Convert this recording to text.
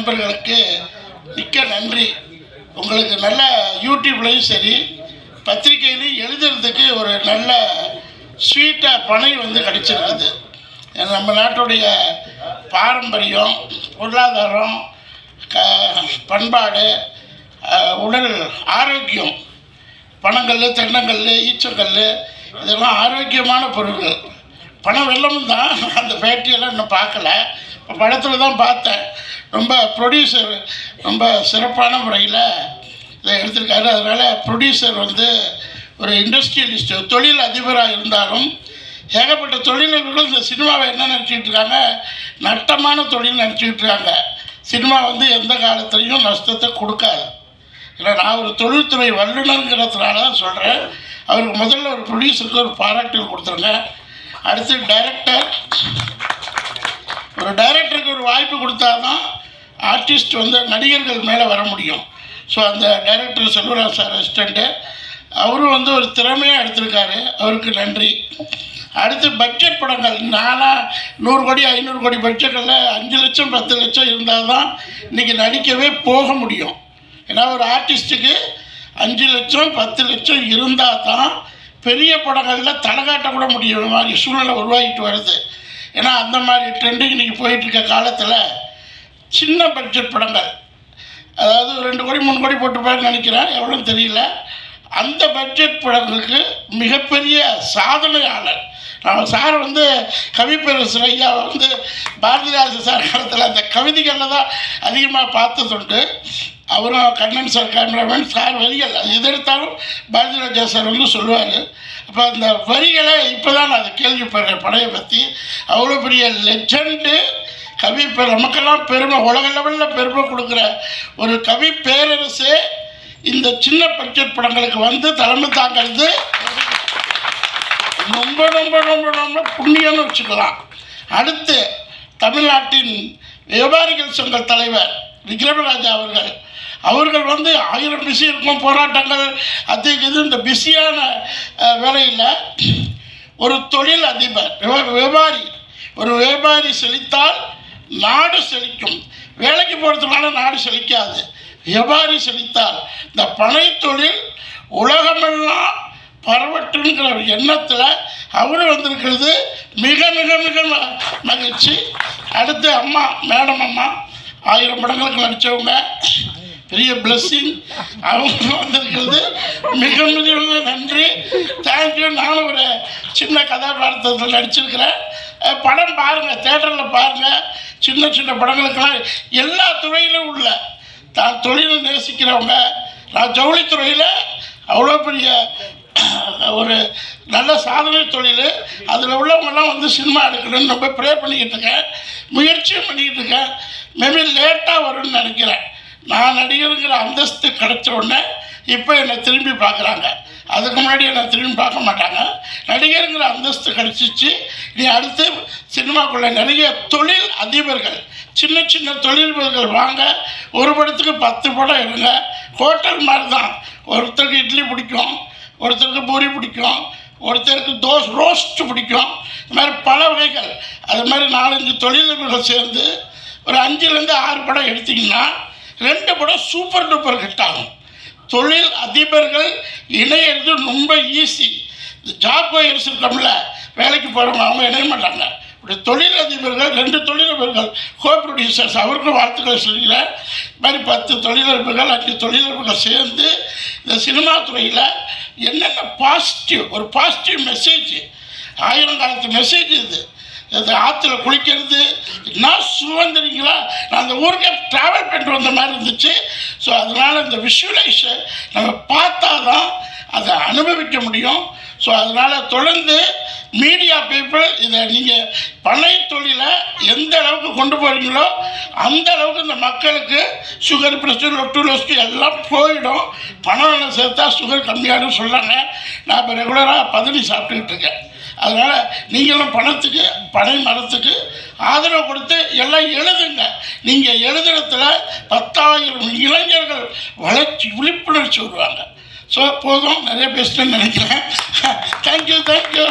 நண்பர்களுக்கு மிக்க நன்றி. உங்களுக்கு நல்ல யூடியூப்லேயும் சரி பத்திரிகையிலையும் எழுதுறதுக்கு ஒரு நல்ல ஸ்வீட்டாக பனை வந்து கிடச்சிருக்குது. நம்ம நாட்டுடைய பாரம்பரியம் பொருளாதாரம் க பண்பாடு உடல் ஆரோக்கியம் பணங்கல் தென்னங்கல் ஈச்சக்கல் இதெல்லாம் ஆரோக்கியமான பொருட்கள் பணம் வெள்ளமும் தான். அந்த பேட்டியெல்லாம் இன்னும் பார்க்கல. இப்போ படத்தில் தான் பார்த்தேன். ரொம்ப ப்ரொடியூசர் ரொம்ப சிறப்பான முறையில் இதை எடுத்திருக்காரு. அதனால் ப்ரொடியூசர் வந்து ஒரு இண்டஸ்ட்ரியலிஸ்ட் தொழில் அதிபராக இருந்தாலும் ஏகப்பட்ட தொழிலர்களும் இந்த சினிமாவை என்ன நினச்சிக்கிட்டு இருக்காங்க? நட்டமான தொழில் நினச்சிக்கிட்டு இருக்காங்க. சினிமா வந்து எந்த காலத்துலேயும் நஷ்டத்தை கொடுக்காது. இல்லை நான் ஒரு தொழில்துறை வல்லுநருங்கிறதுனால தான் சொல்கிறேன் அவருக்கு முதல்ல ஒரு ப்ரொடியூசருக்கு ஒரு பாராட்டுகள் கொடுத்துருங்க. அடுத்து டைரக்டர் ஒரு டைரக்டருக்கு ஒரு வாய்ப்பு கொடுத்தா தான் ஆர்டிஸ்ட் வந்து நடிகர்கள் மேலே வர முடியும். ஸோ அந்த டைரக்டர் செல்வராஜ் சார் அசிஸ்டண்ட்டு அவரும் வந்து ஒரு திறமையாக எடுத்திருக்காரு. அவருக்கு நன்றி. அடுத்து பட்ஜெட் படங்கள். நானாக நூறு கோடி ஐநூறு கோடி பட்ஜெட்டில் அஞ்சு லட்சம் பத்து லட்சம் இருந்தால் தான் இன்றைக்கி நடிக்கவே போக முடியும். ஏன்னா ஒரு ஆர்டிஸ்ட்டுக்கு அஞ்சு லட்சம் பத்து லட்சம் இருந்தால் தான் பெரிய படங்களில் தலை காட்ட கூட முடியும் மாதிரி சூழ்நிலை உருவாகிட்டு வருது. ஏன்னா அந்த மாதிரி ட்ரெண்டுக்கு இன்றைக்கி போயிட்டுருக்க காலத்தில் சின்ன பட்ஜெட் படங்கள். அதாவது ரெண்டு கோடி மூணு கோடி போட்டுப்பாருன்னு நினைக்கிறேன். எவ்வளோன்னு தெரியல. அந்த பட்ஜெட் படங்களுக்கு மிகப்பெரிய சாதனையாளர். நம்ம சார் வந்து கவிப்பேரசர் ஐயா வந்து பாரதிதாசன் சார் காலத்தில் அந்த கவிதைகளில் தான் அதிகமாக பார்த்ததுண்டு அவரும் கண்ணன் சார் கேமராமேன் சார் வரிகள் அது எது எடுத்தாலும் பாரதிராஜா சார் வந்து சொல்லுவார். அப்போ அந்த வரிகளை இப்போ தான் நான் அதை கேள்விப்படுறேன் படையை பற்றி அவ்வளோ பெரிய லெஜண்டு கவி பெ நமக்கெல்லாம் பெருமை உலக லெவலில் பெருமை கொடுக்குற ஒரு கவி பேரரசே இந்த சின்ன பட்ஜெட் படங்களுக்கு வந்து தலைமை தாங்கிறது ரொம்ப ரொம்ப ரொம்ப ரொம்ப புண்ணியம்னு வச்சுக்கலாம். அடுத்து தமிழ்நாட்டின் வியாபாரிகள் சங்க தலைவர் விக்ரமராஜா அவர்கள். அவர்கள் வந்து ஆயிரம் பிஸி இருக்கும் போராட்டங்கள் அது இது இந்த பிஸியான வேலையில் ஒரு தொழில் அதிபர் விவ- வியாபாரி. ஒரு வியாபாரி செழித்தால் நாடு செழிக்கும். வேலைக்கு போகிறதுனால நாடு செழிக்காது. வியாபாரி செழித்தால் இந்த பனை தொழில் உலகமெல்லாம் பரவட்டுங்கிற ஒரு எண்ணத்தில் அவரு வந்திருக்கிறது. மிக மிக மிக மகிழ்ச்சி. அடுத்து அம்மா மேடம் அம்மா ஆயிரம் படங்களுக்கு நடித்தவங்க பெரிய பிளஸ்ஸிங் அவங்க வந்திருக்கிறது. மிக மிக நன்றி. தேங்க்யூ நானும் ஒரு சின்ன கதாபாத்திரத்தில் நடிச்சிருக்கிறேன். படம் பாருங்கள் தேட்டரில் பாருங்கள் சின்ன சின்ன படங்களுக்கெல்லாம் எல்லா துறையிலும் உள்ள தான் தொழிலை நேசிக்கிறவங்க நான் ஜவுளித்துறையில் அவ்வளோ பெரிய ஒரு நல்ல சாதனை தொழில். அதில் உள்ளவங்கெல்லாம் வந்து சினிமா எடுக்கணும்னு ரொம்ப ப்ரே பண்ணிக்கிட்டு இருக்கேன். முயற்சியும் பண்ணிக்கிட்டு இருக்கேன். மேபி லேட்டாக வரும்னு நினைக்கிறேன். நான் நடிகருங்கிற அந்தஸ்து கிடச்ச உடனே இப்போ என்னை திரும்பி பார்க்குறாங்க. அதுக்கு முன்னாடி என்னை திரும்பி பார்க்க மாட்டாங்க. நடிகருங்கிற அந்தஸ்து கிடச்சிச்சு. நீ அடுத்து சினிமாக்குள்ள நிறைய தொழில் அதிபர்கள். சின்ன சின்ன தொழிலதிபர்கள் வாங்க. ஒரு படத்துக்கு பத்து படம் எடுங்க. ஹோட்டல் மாதிரி தான் ஒருத்தருக்கு இட்லி பிடிக்கும் ஒருத்தருக்கு பூரி பிடிக்கும் ஒருத்தருக்கு தோஸ் ரோஸ்ட்டு பிடிக்கும். இது மாதிரி பல வகைகள். அது மாதிரி நாலஞ்சு தொழிலதிபர்கள் சேர்ந்து ஒரு அஞ்சுலேருந்து ஆறு படம் எடுத்திங்கன்னா ரெண்டு படம் சூப்பர் டூப்பர் ஹிட் ஆகும். தொழில் அதிபர்கள் இணையிறது ரொம்ப ஈஸி இந்த ஜாப் ஒயர்ஸ் இருக்கோம்ல வேலைக்கு போகிறவங்க அவங்க இணைய மாட்டாங்க இப்படி தொழில் அதிபர்கள் ரெண்டு தொழிலதிபர்கள் கோ ப்ரொடியூசர்ஸ் அவருக்கும் வாழ்த்துக்கள் சொல்கிறேன் இது மாதிரி பத்து தொழிலதிபர்கள் அஞ்சு தொழிலதிபர்கள் சேர்ந்து இந்த சினிமா துறையில் என்னென்ன பாசிட்டிவ் ஒரு பாசிட்டிவ் மெசேஜ் ஆயிரம் காலத்து மெசேஜ் இது. ஆற்றுல குளிக்கிறது. என்ன சுதந்திரிங்களா நான் அந்த ஊருக்கே ட்ராவல் பண்ணிட்டு வந்த மாதிரி இருந்துச்சு. ஸோ அதனால் இந்த விஷுவலைஸை நம்ம பார்த்தா தான் அதை அனுபவிக்க முடியும். ஸோ அதனால் தொடர்ந்து மீடியா பீப்புள் இதை நீங்கள் பனை தொழிலை எந்த அளவுக்கு கொண்டு போகிறீங்களோ அந்த அளவுக்கு இந்த மக்களுக்கு சுகர் ப்ரெஷர் லொட்டுலோஸ்க்கு எல்லாம் போயிடும். பணம் சேர்த்தா சுகர் கம்மியாகும் சொல்கிறாங்க நான் இப்போ ரெகுலராக பதனி சாப்பிட்டுக்கிட்டு இருக்கேன். அதனால் நீங்களும் பணத்துக்கு பனை மரத்துக்கு ஆதரவு கொடுத்து எல்லாம் எழுதுங்க. நீங்கள் எழுதுறதுல பத்தாயிரம் இளைஞர்கள் வளர்ச்சி விழிப்புணர்ச்சி வருவாங்க. ஸோ போதும். நிறைய பேசிட்டேன்னு நினைக்கிறேன். Thank you thank you